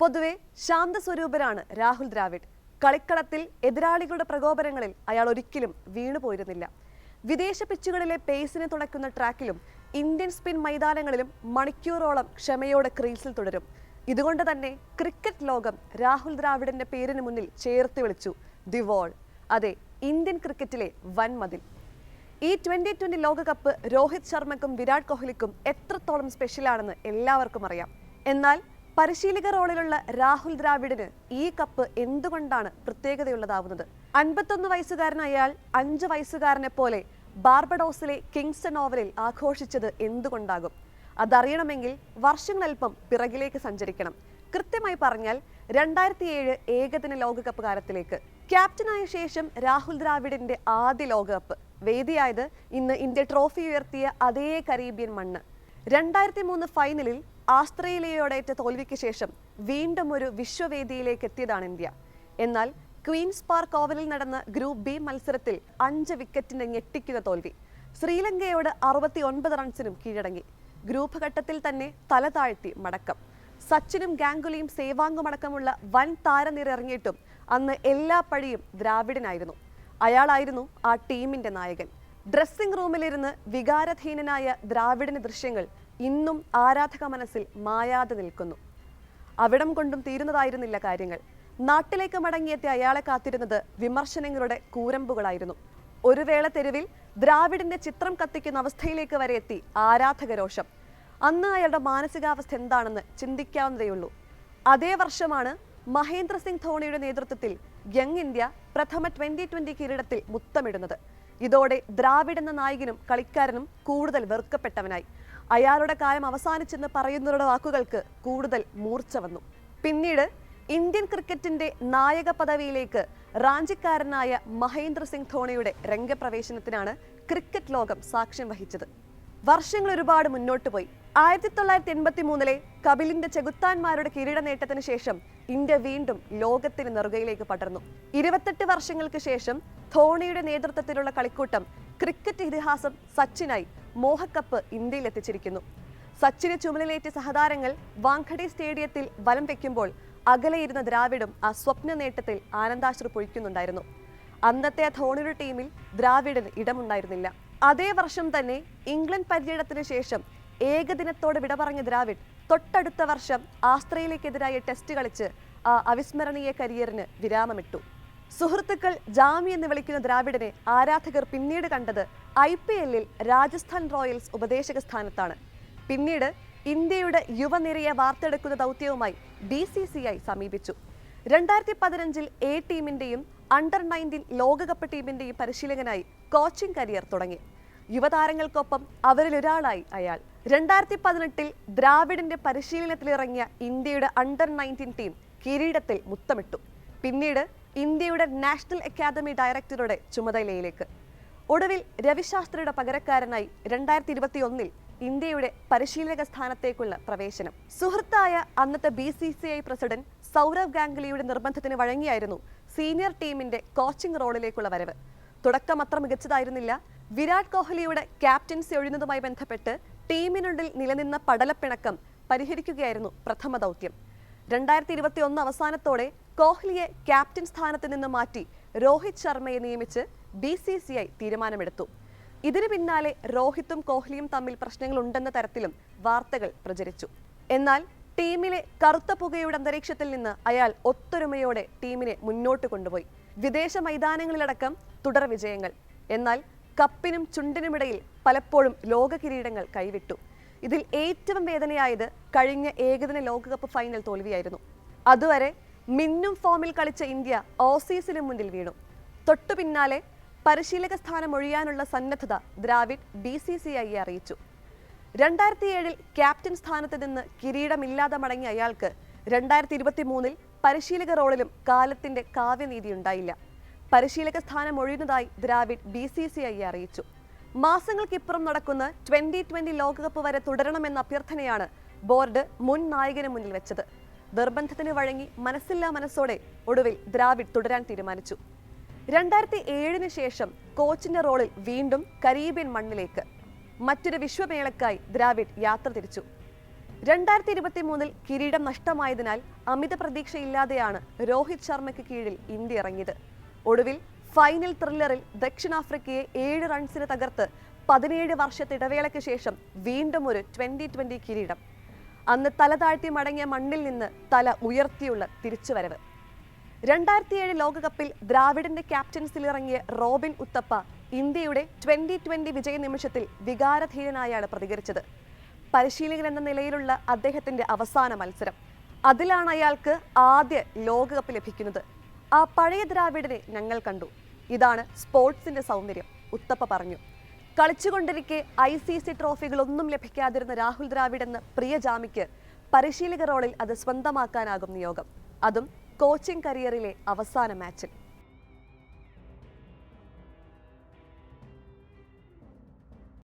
പൊതുവെ ശാന്തസ്വരൂപരാണ് രാഹുൽ ദ്രാവിഡ്. കളിക്കളത്തിൽ എതിരാളികളുടെ പ്രകോപനങ്ങളിൽ അയാൾ ഒരിക്കലും വീണുപോയിരുന്നില്ല വിദേശ പിച്ചുകളിലെ പേസിനെ തുണയ്ക്കുന്ന ട്രാക്കിലും ഇന്ത്യൻ സ്പിൻ മൈതാനങ്ങളിലും മണിക്കൂറോളം ക്ഷമയോടെ ക്രീസിൽ തുടരും. ഇതുകൊണ്ട് തന്നെ ക്രിക്കറ്റ് ലോകം രാഹുൽ ദ്രാവിഡിന്റെ പേരിന് മുന്നിൽ ചേർത്ത് വിളിച്ചു ദി വോൾ അതെ ഇന്ത്യൻ ക്രിക്കറ്റിലെ വൻമതിൽ. ഈ ട്വന്റി ട്വന്റി ലോകകപ്പ് രോഹിത് ശർമ്മക്കും വിരാട് കോഹ്ലിക്കും എത്രത്തോളം സ്പെഷ്യലാണെന്ന് എല്ലാവർക്കും അറിയാം. എന്നാൽ പരിശീലക റോളിലുള്ള രാഹുൽ ദ്രാവിഡിന് ഈ കപ്പ് എന്തുകൊണ്ടാണ് പ്രത്യേകതയുള്ളതാവുന്നത്? അൻപത്തൊന്ന് വയസ്സുകാരനായാൽ അഞ്ച് വയസ്സുകാരനെ പോലെ ബാർബഡോസിലെ കിങ്സ്റ്റൺ ഓവലിൽ ആഘോഷിച്ചത് എന്തുകൊണ്ടാകും? അതറിയണമെങ്കിൽ വർഷങ്ങളൽപ്പം പിറകിലേക്ക് സഞ്ചരിക്കണം. കൃത്യമായി പറഞ്ഞാൽ രണ്ടായിരത്തി ഏഴ് ഏകദിന ലോകകപ്പ് കാലത്തിലേക്ക്. ക്യാപ്റ്റനായ ശേഷം രാഹുൽ ദ്രാവിഡിന്റെ ആദ്യ ലോകകപ്പ്. വേദിയായത് ഇന്ന് ഇന്ത്യ ട്രോഫി ഉയർത്തിയ അതേ കരീബിയൻ മണ്ണ്. രണ്ടായിരത്തി മൂന്ന് ഫൈനലിൽ ആസ്ട്രേലിയയോടേറ്റ തോൽവിക്ക് ശേഷം വീണ്ടും ഒരു വിശ്വവേദിയിലേക്ക് എത്തിയതാണ് ഇന്ത്യ. എന്നാൽ ക്വീൻസ് പാർക്ക് ഓവലിൽ നടന്ന ഗ്രൂപ്പ് ബി മത്സരത്തിൽ അഞ്ച് വിക്കറ്റിന് ഞെട്ടിക്കുന്ന തോൽവി. ശ്രീലങ്കയോട് അറുപത്തി ഒൻപത് റൺസിനും കീഴടങ്ങി. ഗ്രൂപ്പ് ഘട്ടത്തിൽ തന്നെ തല താഴ്ത്തി മടക്കം. സച്ചിനും ഗാംഗുലിയും സേവാങ്കുമടക്കമുള്ള വൻ താരനിര ഇറങ്ങിയിട്ടും അന്ന് എല്ലാ പഴിയും ദ്രാവിഡിനായിരുന്നു. അയാളായിരുന്നു ആ ടീമിന്റെ നായകൻ. ഡ്രസ്സിംഗ് റൂമിലിരുന്ന് വികാരധീനനായ ദ്രാവിഡിന് ദൃശ്യങ്ങൾ ഇന്നും ആരാധക മനസ്സിൽ മായാതെ നിൽക്കുന്നു. അവിടം കൊണ്ടും തീരുന്നതായിരുന്നില്ല കാര്യങ്ങൾ. നാട്ടിലേക്ക് മടങ്ങിയെത്തിയ അയാളെ കാത്തിരുന്നത് വിമർശനങ്ങളുടെ കൂരമ്പുകളായിരുന്നു. ഒരു വേള തെരുവിൽ ദ്രാവിഡിന്റെ ചിത്രം കത്തിക്കുന്ന അവസ്ഥയിലേക്ക് വരെ എത്തി ആരാധകരോഷം അന്ന് അയാളുടെ മാനസികാവസ്ഥ എന്താണെന്ന് ചിന്തിക്കാവുന്നതേയുള്ളൂ. അതേ വർഷമാണ് മഹേന്ദ്ര സിംഗ് ധോണിയുടെ നേതൃത്വത്തിൽ യങ് ഇന്ത്യ പ്രഥമ ട്വന്റി ട്വന്റി കിരീടത്തിൽ മുത്തമിടുന്നത്. ഇതോടെ ദ്രാവിഡ് എന്ന നായകനും കളിക്കാരനും കൂടുതൽ വെറുക്കപ്പെട്ടവനായി. അയാളുടെ കാലം അവസാനിച്ചെന്ന് പറയുന്നവരുടെ വാക്കുകൾക്ക് കൂടുതൽ മൂർച്ച വന്നു. പിന്നീട് ഇന്ത്യൻ ക്രിക്കറ്റിന്റെ നായക പദവിയിലേക്ക് റാഞ്ചിക്കാരനായ മഹേന്ദ്ര സിംഗ് ധോണിയുടെ രംഗപ്രവേശനത്തിനാണ് ക്രിക്കറ്റ് ലോകം സാക്ഷ്യം വഹിച്ചത്. വർഷങ്ങൾ ഒരുപാട് മുന്നോട്ട് പോയി. ആയിരത്തി തൊള്ളായിരത്തി എൺപത്തി മൂന്നിലെ കപിലിന്റെ ചെകുത്താന്മാരുടെ കിരീട നേട്ടത്തിന് ശേഷം ഇന്ത്യ വീണ്ടും ലോകത്തിന് നെറുകയിലേക്ക് പടർന്നു. ഇരുപത്തെട്ട് വർഷങ്ങൾക്ക് ശേഷം ധോണിയുടെ നേതൃത്വത്തിലുള്ള കളിക്കൂട്ടം ക്രിക്കറ്റ് ഇതിഹാസം സച്ചിനായി മോഹക്കപ്പ് ഇന്ത്യയിൽ എത്തിച്ചിരിക്കുന്നു സച്ചിന് ചുമലിലേറ്റ സഹതാരങ്ങൾ വാങ്കഡെ സ്റ്റേഡിയത്തിൽ വലം വെക്കുമ്പോൾ അകലെയിരുന്ന ദ്രാവിഡും ആ സ്വപ്ന നേട്ടത്തിൽ ആനന്ദാശ്രു പൊഴിക്കുന്നുണ്ടായിരുന്നു. അന്നത്തെ ആ ധോണിയുടെ ടീമിൽ ദ്രാവിഡിന് ഇടമുണ്ടായിരുന്നില്ല. അതേ വർഷം തന്നെ ഇംഗ്ലണ്ട് പര്യടനത്തിന് ശേഷം ഏകദിനത്തോട് വിട പറഞ്ഞ ദ്രാവിഡ് തൊട്ടടുത്ത വർഷം ആസ്ത്രേലിയക്കെതിരായ ടെസ്റ്റ് കളിച്ച് ആ അവിസ്മരണീയ കരിയറിന് വിരാമമിട്ടു. സുഹൃത്തുക്കൾ ജാമി എന്ന് വിളിക്കുന്ന ദ്രാവിഡനെ ആരാധകർ പിന്നീട് കണ്ടത് ഐ പി എല്ലിൽ രാജസ്ഥാൻ റോയൽസ് ഉപദേശക സ്ഥാനത്താണ്. പിന്നീട് ഇന്ത്യയുടെ യുവനിരയെ വാർത്തെടുക്കുന്ന ദൗത്യവുമായി ബി സി സി ഐ സമീപിച്ചു. രണ്ടായിരത്തി പതിനഞ്ചിൽ എ ടീമിന്റെയും അണ്ടർ നയന്റീൻ ലോകകപ്പ് ടീമിന്റെയും പരിശീലകനായി കോച്ചിംഗ് കരിയർ തുടങ്ങി. യുവതാരങ്ങൾക്കൊപ്പം അവരിലൊരാളായി അയാൾ. രണ്ടായിരത്തി പതിനെട്ടിൽ ദ്രാവിഡിന്റെ പരിശീലനത്തിലിറങ്ങിയ ഇന്ത്യയുടെ അണ്ടർ നയന്റീൻ ടീം കിരീടത്തിൽ മുത്തമിട്ടു. പിന്നീട് ഇന്ത്യയുടെ നാഷണൽ അക്കാദമി ഡയറക്ടറുടെ ചുമതലയിലേക്ക്. ഒടുവിൽ രവിശാസ്ത്രിയുടെ പകരക്കാരനായി രണ്ടായിരത്തി ഇരുപത്തി ഒന്നിൽ ഇന്ത്യയുടെ പരിശീലക സ്ഥാനത്തേക്കുള്ള പ്രവേശനം. സുഹൃത്തായ അന്നത്തെ B C C I president Sourav ഗാംഗുലിയുടെ നിർബന്ധത്തിന് വഴങ്ങിയായിരുന്നു സീനിയർ ടീമിന്റെ കോച്ചിംഗ് റോളിലേക്കുള്ള വരവ്. തുടക്കം അത്ര മികച്ചതായിരുന്നില്ല. വിരാട് കോഹ്ലിയുടെ ക്യാപ്റ്റൻസി ഒഴിഞ്ഞതുമായി ബന്ധപ്പെട്ട് ടീമിനുള്ളിൽ നിലനിന്ന പടലപ്പിണക്കം പരിഹരിക്കുകയായിരുന്നു പ്രഥമ ദൗത്യം രണ്ടായിരത്തി ഇരുപത്തി ഒന്ന് അവസാനത്തോടെ കോഹ്ലിയെ ക്യാപ്റ്റൻ സ്ഥാനത്ത് നിന്ന് മാറ്റി രോഹിത് ശർമ്മയെ നിയമിച്ച് ബി സി സി ഐ തീരുമാനമെടുത്തു. ഇതിനു പിന്നാലെ രോഹിത്തും കോഹ്ലിയും തമ്മിൽ പ്രശ്നങ്ങളുണ്ടെന്ന തരത്തിലും വാർത്തകൾ പ്രചരിച്ചു. എന്നാൽ ടീമിലെ കറുത്ത പുകയുടെ അന്തരീക്ഷത്തിൽ നിന്ന് അയാൾ ഒത്തൊരുമയോടെ ടീമിനെ മുന്നോട്ട് കൊണ്ടുപോയി. വിദേശ മൈതാനങ്ങളിലടക്കം തുടർ വിജയങ്ങൾ. എന്നാൽ കപ്പിനും ചുണ്ടിനുമിടയിൽ പലപ്പോഴും ലോക കിരീടങ്ങൾ കൈവിട്ടു. ഇതിൽ ഏറ്റവും വേദനയായത് കഴിഞ്ഞ ഏകദിന ലോകകപ്പ് ഫൈനൽ തോൽവിയായിരുന്നു. അതുവരെ മിന്നും ഫോമിൽ കളിച്ച ഇന്ത്യ ഓസീസിന് മുന്നിൽ വീണു. തൊട്ടു പിന്നാലെ പരിശീലക സ്ഥാനം ഒഴിയാനുള്ള സന്നദ്ധത ദ്രാവിഡ് ബി സി സി ഐയെ അറിയിച്ചു. രണ്ടായിരത്തി ഏഴിൽ ക്യാപ്റ്റൻ സ്ഥാനത്ത് നിന്ന് കിരീടമില്ലാതെ മടങ്ങിയ അയാൾക്ക് രണ്ടായിരത്തി ഇരുപത്തി മൂന്നിൽ പരിശീലക റോളിലും കാലത്തിന്റെ കാവ്യനീതി ഉണ്ടായില്ല. പരിശീലക സ്ഥാനം ഒഴിയുന്നതായി ദ്രാവിഡ് ബി സി സി ഐയെ അറിയിച്ചു. മാസങ്ങൾക്കിപ്പുറം നടക്കുന്ന ട്വന്റി ട്വന്റി ലോകകപ്പ് വരെ തുടരണമെന്ന അഭ്യർത്ഥനയാണ് ബോർഡ് മുൻ നായകന് മുന്നിൽ വെച്ചത്. നിർബന്ധത്തിന് വഴങ്ങി മനസ്സില്ലാ മനസ്സോടെ ഒടുവിൽ ദ്രാവിഡ് തുടരാൻ തീരുമാനിച്ചു. രണ്ടായിരത്തി ഏഴിന് ശേഷം കോച്ചിന്റെ റോളിൽ വീണ്ടും കരീബിയൻ മണ്ണിലേക്ക്. മറ്റൊരു വിശ്വമേളക്കായി ദ്രാവിഡ് യാത്ര തിരിച്ചു. രണ്ടായിരത്തി ഇരുപത്തി മൂന്നിൽ കിരീടം നഷ്ടമായതിനാൽ അമിത പ്രതീക്ഷയില്ലാതെയാണ് രോഹിത് ശർമ്മയ്ക്ക് കീഴിൽ ഇന്ത്യ ഇറങ്ങിയത്. ഒടുവിൽ ഫൈനൽ ത്രില്ലറിൽ ദക്ഷിണാഫ്രിക്കയെ ഏഴ് റൺസിന് തകർത്ത് പതിനേഴ് വർഷത്തെ ഇടവേളയ്ക്ക് ശേഷം വീണ്ടും ഒരു ട്വന്റി ട്വന്റി കിരീടം. അന്ന് തല താഴ്ത്തി മടങ്ങിയ മണ്ണിൽ നിന്ന് തല ഉയർത്തിയുള്ള തിരിച്ചുവരവ്. രണ്ടായിരത്തി ഏഴ് ലോകകപ്പിൽ ദ്രാവിഡിന്റെ ക്യാപ്റ്റൻസിലിറങ്ങിയ റോബിൻ ഉത്തപ്പ ഇന്ത്യയുടെ ട്വന്റി ട്വന്റി വിജയ നിമിഷത്തിൽ വികാരധീരനായാണ് പ്രതികരിച്ചത്. പരിശീലകൻ എന്ന നിലയിലുള്ള അദ്ദേഹത്തിന്റെ അവസാന മത്സരം. അതിലാണ് അയാൾക്ക് ആദ്യ ലോകകപ്പ് ലഭിക്കുന്നത്. ആ പഴയ ദ്രാവിഡനെ ഞങ്ങൾ കണ്ടു. ഇതാണ് സ്പോർട്സിന്റെ സൗന്ദര്യം ഉത്തപ്പ പറഞ്ഞു. കളിച്ചുകൊണ്ടിരിക്കെ ഐ സി സി ട്രോഫികളൊന്നും ലഭിക്കാതിരുന്ന രാഹുൽ ദ്രാവിഡ് എന്ന പ്രിയ ജാമിക്ക് പരിശീലക റോളിൽ അത് സ്വന്തമാക്കാനാകും നിയോഗം. അതും കോച്ചിംഗ് കരിയറിലെ അവസാന മാച്ചിൽ.